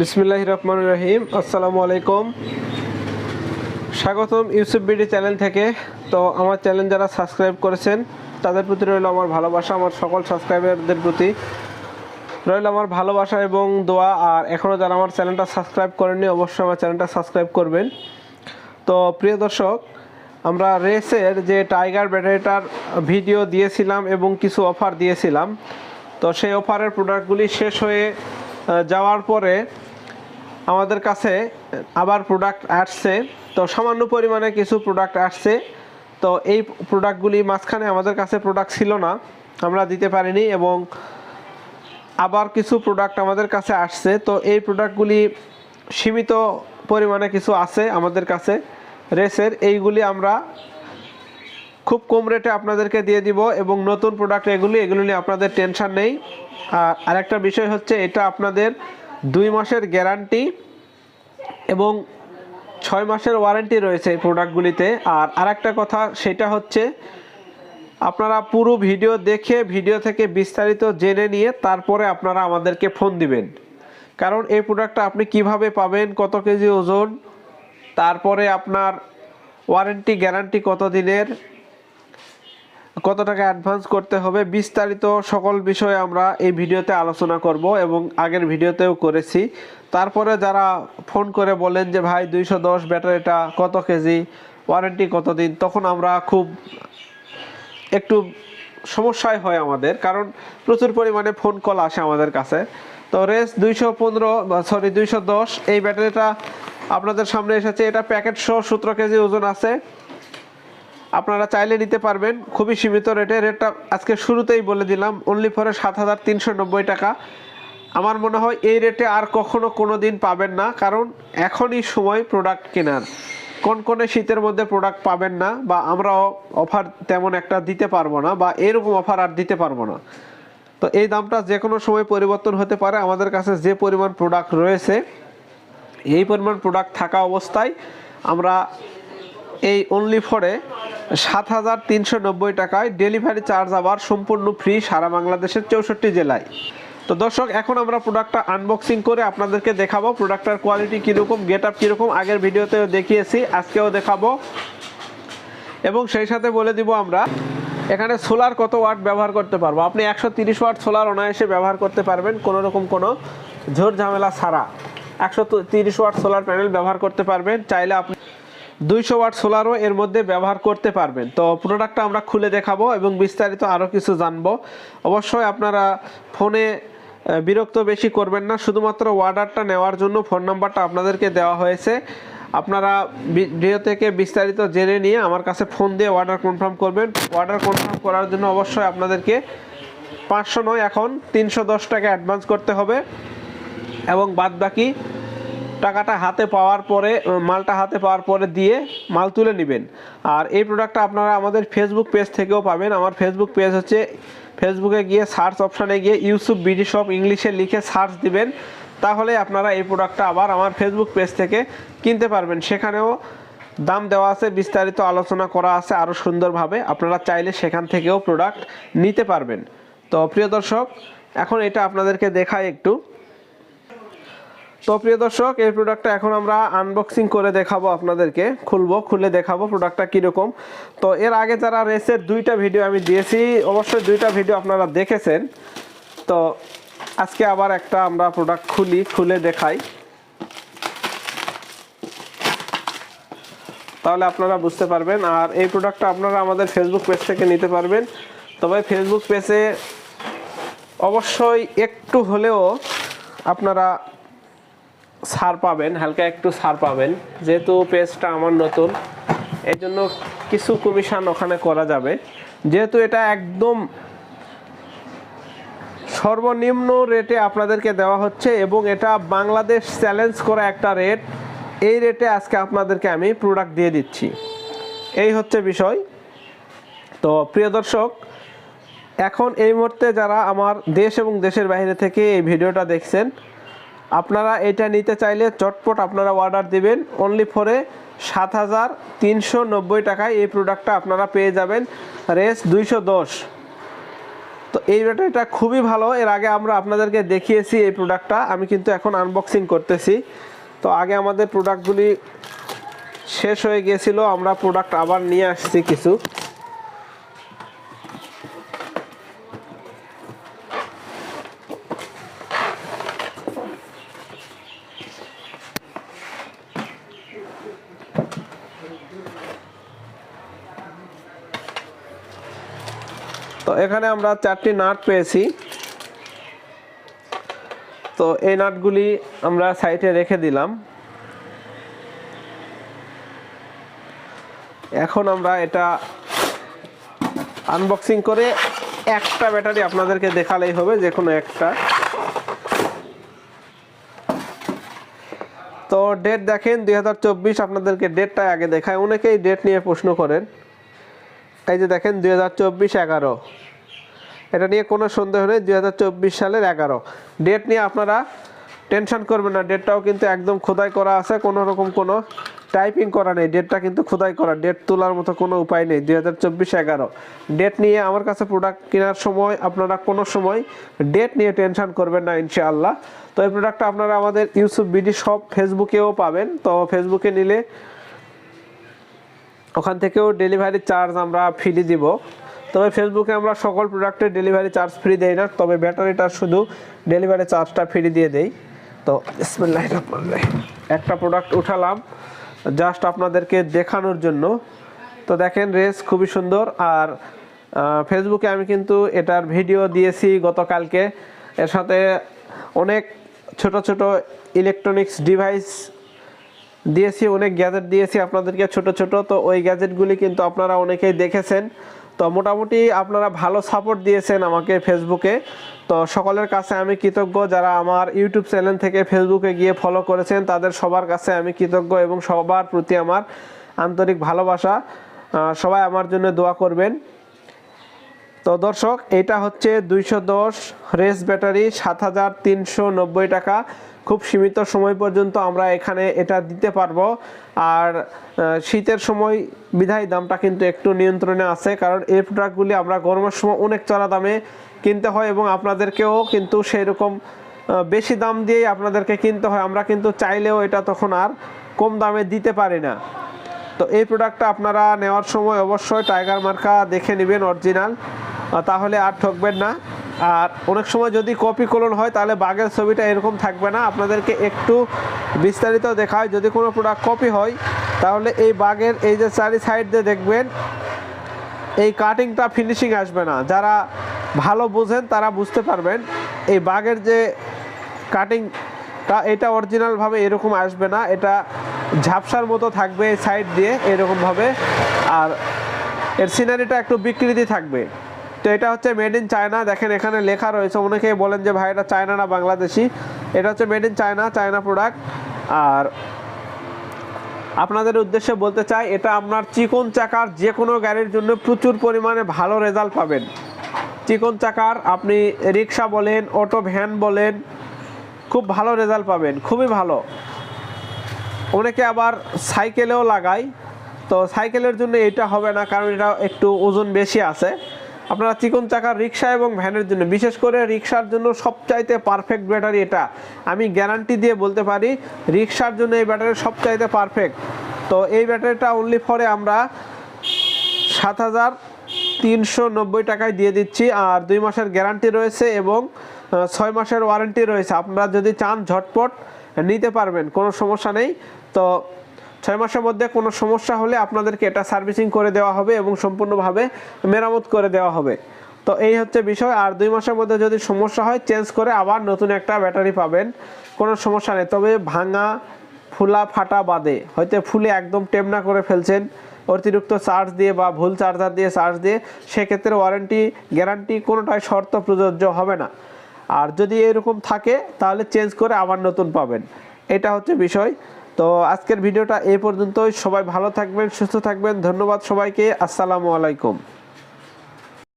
বিসমিল্লাহ রহমান রহিম। আসসালামু আলাইকুম। স্বাগতম ইউসুফ বিডি চ্যানেল থেকে। তো আমার চ্যানেল যারা সাবস্ক্রাইব করেছেন, তাদের প্রতি রইল আমার ভালোবাসা, আমার সকল সাবস্ক্রাইবারদের প্রতি রইল আমার ভালোবাসা এবং দোয়া। আর এখনও যারা আমার চ্যানেলটা সাবস্ক্রাইব করেননি, অবশ্যই আমার চ্যানেলটা সাবস্ক্রাইব করবেন। তো প্রিয় দর্শক, আমরা রেসের যে টাইগার ব্যাটারিটার ভিডিও দিয়েছিলাম এবং কিছু অফার দিয়েছিলাম। তো সেই অফারের প্রোডাক্টগুলি শেষ হয়ে যাওয়ার পরে আমাদের কাছে আবার প্রোডাক্ট আসছে। তো সামান্য পরিমাণে কিছু প্রোডাক্ট আসছে। তো এই প্রোডাক্টগুলি মাঝখানে আমাদের কাছে প্রোডাক্ট ছিল না। আমরা দিতে পারিনি এবং আবার কিছু প্রোডাক্ট আমাদের কাছে আসছে। তো এই প্রোডাক্টগুলি সীমিত পরিমাণে কিছু আছে আমাদের কাছে। রেসের এইগুলি আমরা খুব কম রেটে আপনাদেরকে দিয়ে দিব এবং নতুন প্রোডাক্ট এগুলি এগুলি নিয়ে আপনাদের টেনশন নেই। আর আরেকটা বিষয় হচ্ছে, এটা আপনাদের দুই মাসের গ্যারান্টি এবং ছয় মাসের ওয়ারেন্টি রয়েছে এই প্রোডাক্টগুলিতে আর আরেকটা কথা, সেটা হচ্ছে, আপনারা পুরো ভিডিও দেখে ভিডিও থেকে বিস্তারিত জেনে নিয়ে তারপরে আপনারা আমাদেরকে ফোন দিবেন। কারণ এই প্রোডাক্টটা আপনি কীভাবে পাবেন, কত কেজি ওজন, তারপরে আপনার ওয়ারেন্টি গ্যারান্টি কত দিনের কত টাকা অ্যাডভান্স করতে হবে, বিস্তারিত সকল বিষয়ে আমরা এই ভিডিওতে আলোচনা করব এবং আগের ভিডিওতেও করেছি। তারপরে যারা ফোন করে বলেন যে, ভাই, দুইশো দশ ব্যাটারিটা কত কেজি ওয়ারেন্টি কত দিন তখন আমরা খুব একটু সমস্যায় হয় আমাদের, কারণ প্রচুর পরিমাণে ফোন কল আসে আমাদের কাছে। তো রেস দুইশো পনেরো সরি দুইশো দশ, এই ব্যাটারিটা আপনাদের সামনে এসেছে। এটা প্যাকেট সহ সতেরো কেজি ওজন আছে। আপনারা চাইলে নিতে পারবেন। খুবই সীমিত রেটে। রেটটা আজকে শুরুতেই বলে দিলাম অনলি ফরে সাত হাজার তিনশো নব্বই টাকা। আমার মনে হয় এই রেটে আর কখনো কোনো দিন পাবেন না, কারণ এখনই সময় প্রোডাক্ট কেনার। কোন কোন শীতের মধ্যে প্রোডাক্ট পাবেন না, বা আমরাও অফার তেমন একটা দিতে পারব না, বা এরকম অফার আর দিতে পারব না। তো এই দামটা যে কোনো সময় পরিবর্তন হতে পারে। আমাদের কাছে যে পরিমাণ প্রোডাক্ট রয়েছে, এই পরিমাণ প্রোডাক্ট থাকা অবস্থায় আমরা এই অনলি ফরে সাত হাজার তিনশো নব্বই টাকায় ডেলিভারি চার্জ আবার সম্পূর্ণ ফ্রি সারা বাংলাদেশের চৌষট্টি জেলায়। তো দর্শক, এখন আমরা প্রোডাক্টটা আনবক্সিং করে আপনাদেরকে দেখাবো। প্রোডাক্টটার কোয়ালিটি কীরকম গেট আপ কীরকম, আগের ভিডিওতেও দেখিয়েছি, আজকেও দেখাবো। এবং সেই সাথে বলে দিব আমরা, এখানে সোলার কত ওয়াট ব্যবহার করতে পারব? আপনি একশো তিরিশ ওয়াট সোলার অনায়াসে ব্যবহার করতে পারবেন, কোনো রকম কোনো ঝোর ঝামেলা ছাড়া। একশো তিরিশ ওয়াট সোলার প্যানেল ব্যবহার করতে পারবেন, চাইলে আপনি দুইশো ওয়াট সোলারও এর মধ্যে ব্যবহার করতে পারবেন। তো প্রোডাক্টটা আমরা খুলে দেখাবো এবং বিস্তারিত আরও কিছু জানব। অবশ্যই আপনারা ফোনে বিরক্ত বেশি করবেন না। শুধুমাত্র অর্ডারটা নেওয়ার জন্য ফোন নাম্বারটা আপনাদেরকে দেওয়া হয়েছে। আপনারা ভিডিও থেকে বিস্তারিত জেনে নিয়ে আমার কাছে ফোন দিয়ে অর্ডার কনফার্ম করবেন। অর্ডার কনফার্ম করার জন্য অবশ্যই আপনাদেরকে পাঁচশো নয়, এখন তিনশো দশ টাকা অ্যাডভান্স করতে হবে। এবং বাদ বাকি টাকাটা হাতে পাওয়ার পরে মালটা হাতে পাওয়ার পরে দিয়ে মাল তুলে নেবেন। আর এই প্রোডাক্টটা আপনারা আমাদের ফেসবুক পেজ থেকেও পাবেন। আমার ফেসবুক পেজ হচ্ছে ফেসবুকে গিয়ে সার্চ অপশানে গিয়ে ইউসুফ বিডি শপ ইংলিশে লিখে সার্চ দিবেন। তাহলে আপনারা এই প্রোডাক্টটা আবার আমার ফেসবুক পেজ থেকে কিনতে পারবেন। সেখানেও দাম দেওয়া আছে, বিস্তারিত আলোচনা করা আছে আরও সুন্দরভাবে। আপনারা চাইলে সেখান থেকেও প্রোডাক্ট নিতে পারবেন। তো প্রিয় দর্শক, এখন এটা আপনাদেরকে দেখায় একটু। তো প্রিয় দর্শক, এই প্রোডাক্টটা এখন আমরা আনবক্সিং করে দেখাবো আপনাদেরকে। খুলবো, খুলে দেখাবো প্রোডাক্টটা কীরকম। তো এর আগে যারা রেসের দুইটা ভিডিও আমি দিয়েছি, অবশ্যই দুইটা ভিডিও আপনারা দেখেছেন। তো আজকে আবার একটা আমরা প্রোডাক্ট খুলি, খুলে দেখাই। তাহলে আপনারা বুঝতে পারবেন। আর এই প্রোডাক্টটা আপনারা আমাদের ফেসবুক পেজ থেকে নিতে পারবেন। তবে ফেসবুক পেজে অবশ্যই একটু হলেও আপনারা ছাড় পাবেন, হালকা একটু ছাড় পাবেন। যেহেতু পেজটা আমার নতুন এই জন্য কিছু কমিশন ওখানে করা যাবে। যেহেতু এটা একদম সর্বনিম্ন রেটে আপনাদেরকে দেওয়া হচ্ছে এবং এটা বাংলাদেশ চ্যালেঞ্জ করা একটা রেট এই রেটে আজকে আপনাদেরকে আমি প্রোডাক্ট দিয়ে দিচ্ছি। এই হচ্ছে বিষয়। তো প্রিয় দর্শক, এখন এই মুহূর্তে যারা আমার দেশ এবং দেশের বাইরে থেকে এই ভিডিওটা দেখছেন আপনারা এটা নিতে চাইলে চটপট আপনারা অর্ডার দিবেন। অনলি ফরে সাত হাজার তিনশো নব্বই টাকায় এই প্রোডাক্টটা আপনারা পেয়ে যাবেন। রেস দুইশো দশ। তো এই ব্যাটারিটা খুবই ভালো। এর আগে আমরা আপনাদেরকে দেখিয়েছি এই প্রোডাক্টটা আমি কিন্তু এখন আনবক্সিং করতেছি। তো আগে আমাদের প্রোডাক্টগুলি শেষ হয়ে গিয়েছিল আমরা প্রোডাক্ট আবার নিয়ে আসছি কিছু। এখানে আমরা চারটি নাট পেয়েছি। তো এই নাটগুলি আমরা সাইডে রেখে দিলাম। এখন আমরা এটা আনবক্সিং করে একটা ব্যাটারি আপনাদেরকে দেখালেই হবে, যে কোনো একটা। তো ডেট দেখেন, দুই হাজার চব্বিশ, আপনাদেরকে ডেটটা আগে দেখায় অনেকেই ডেট নিয়ে প্রশ্ন করেন। এই যে দেখেন, দুই হাজার চব্বিশ এগারো। এটা নিয়ে কোনো সন্দেহ নেই, দুই হাজার চব্বিশ সালের এগারো। ডেট নিয়ে আপনারা টেনশন করবেন না ডেটটাও কিন্তু একদম খোদাই করা আছে, কোনো রকম কোনো টাইপিং করা নেই ডেটটা কিন্তু খোদাই করা ডেট তোলার মতো কোনো উপায় নেই, দুই হাজার চব্বিশ এগারো। ডেট নিয়ে আমার কাছে প্রোডাক্ট কেনার সময় আপনারা কোনো সময় ডেট নিয়ে টেনশন করবেন না, ইনশাআল্লাহ। তো এই প্রোডাক্টটা আপনারা আমাদের ইউসুফ বিডি সব ফেসবুকেও পাবেন। তো ফেসবুকে নিলে ওখান থেকেও ডেলিভারি চার্জ আমরা ফ্রি দিব। তবে ফেসবুকে আমরা সকল প্রোডাক্টের ডেলিভারি চার্জ ফ্রি দেই না, তবে ব্যাটারিটা শুধু ডেলিভারি চার্জটা ফ্রি দিয়ে দেই। তো। একটা প্রোডাক্ট উঠালাম জাস্ট আপনাদেরকে দেখানোর জন্য। তো দেখেন রেস খুবই সুন্দর। আর ফেসবুকে আমি কিন্তু এটার ভিডিও দিয়েছি গতকালকে। এর সাথে অনেক ছোট ছোট ইলেকট্রনিক্স ডিভাইস দিয়েছি, অনেক গ্যাজেট দিয়েছি আপনাদেরকে ছোট ছোট। তো ওই গ্যাজেটগুলি কিন্তু আপনারা অনেকেই দেখেছেন। তো মোটামুটি আপনারা ভালো সাপোর্ট দিয়েছেন আমাকে ফেসবুকে তো সকলের কাছে আমি কৃতজ্ঞ যারা আমার ইউটিউব চ্যানেল থেকে ফেসবুকে গিয়ে ফলো করেছেন, তাদের সবার কাছে আমি কৃতজ্ঞ এবং সবার প্রতি আমার আন্তরিক ভালোবাসা। সবাই আমার জন্য দোয়া করবেন। তো দর্শক, এটা হচ্ছে দুইশো দশ রেস ব্যাটারি, সাত হাজার তিনশো নব্বই টাকা। খুব সীমিত সময় পর্যন্ত আমরা এখানে এটা দিতে পারব। আর শীতের সময় বিধায় দামটা কিন্তু একটু নিয়ন্ত্রণে আছে, কারণ এই প্রোডাক্টগুলি আমরা গরমের সময় অনেক চড়া দামে কিনতে হয় এবং আপনাদেরকেও কিন্তু সেই রকম বেশি দাম দিয়েই আপনাদেরকে কিনতে হয়। আমরা কিন্তু চাইলেও এটা তখন আর কম দামে দিতে পারি না। তো এই প্রোডাক্টটা আপনারা নেওয়ার সময় অবশ্যই টাইগার মার্কা দেখে নেবেন অরিজিনাল তাহলে আর ঠকবেন না। আর অনেক সময় যদি কপি কলন হয়, তাহলে বাঘের ছবিটা এরকম থাকবে না। আপনাদেরকে একটু বিস্তারিত দেখায়, যদি কোনো প্রোডাক্ট কপি হয়, তাহলে এই বাঘের এই যে চারি সাইড দিয়ে দেখবেন, এই কাটিংটা ফিনিশিং আসবে না। যারা ভালো বোঝেন, তারা বুঝতে পারবেন, এই বাঘের যে কাটিংটা এটা অরিজিনালভাবে এরকম আসবে না। এটা ঝাপসার মতো থাকবে সাইড দিয়ে এরকমভাবে আর এর সিনারিটা একটু বিকৃতি থাকবে। তো এটা হচ্ছে মেড ইন চায়না দেখেন এখানে লেখা রয়েছে, অনেকেই বলেন যে ভাই এটা চায়না না বাংলাদেশি। এটা হচ্ছে made in China China product আর আপনাদের উদ্দেশ্যে বলতে চাই, এটা আপনার চিকন চাকার যে কোনো গাড়ির জন্য প্রচুর পরিমাণে ভালো রেজাল্ট পাবেন। চিকন চাকার আপনি রিক্সা বলেন, অটো ভ্যান বলেন, খুব ভালো রেজাল্ট পাবেন, খুবই ভালো। অনেকে আবার সাইকেলেও লাগায়, তো সাইকেলের জন্য এটা হবে না, কারণ এটা একটু ওজন বেশি আছে। আপনারা চিকন চাকার রিক্সা এবং ভ্যানের জন্য, বিশেষ করে রিক্সার জন্য সবচাইতে পারফেক্ট ব্যাটারি এটা। আমি গ্যারান্টি দিয়ে বলতে পারি, রিক্সার জন্য এই ব্যাটারি সবচাইতে পারফেক্ট তো এই ব্যাটারিটা অনলি ফরে আমরা সাত হাজার তিনশো নব্বই টাকায় দিয়ে দিচ্ছি, আর দুই মাসের গ্যারান্টি রয়েছে এবং ছয় মাসের ওয়ারেন্টি রয়েছে। আপনারা যদি চান ঝটপট, নিতে পারবেন, কোনো সমস্যা নেই। তো ছয় মাসের মধ্যে কোনো সমস্যা হলে আপনাদেরকে এটা সার্ভিসিং করে দেওয়া হবে এবং সম্পূর্ণভাবে মেরামত করে দেওয়া হবে। তো এই হচ্ছে বিষয়। আর দুই মাসের মধ্যে যদি সমস্যা হয়, চেঞ্জ করে আবার নতুন একটা ব্যাটারি পাবেন। কোনো সমস্যা নেই। তবে ভাঙা, ফুলা, ফাটা বাদে হয়তো ফুলে একদম টেমনা করে ফেলছেন, অতিরিক্ত চার্জ দিয়ে বা ভুল চার্জার দিয়ে চার্জ দিয়ে, সেক্ষেত্রে ওয়ারেন্টি, গ্যারান্টি কোনোটাই শর্ত প্রযোজ্য হবে না। আর যদি এরকম থাকে, তাহলে চেঞ্জ করে আবার নতুন পাবেন। এটা হচ্ছে বিষয়। তো আজকের ভিডিওটা এ পর্যন্তই। সবাই ভালো থাকবেন সুস্থ থাকবেন। ধন্যবাদ সবাইকে। আসসালামু আলাইকুম।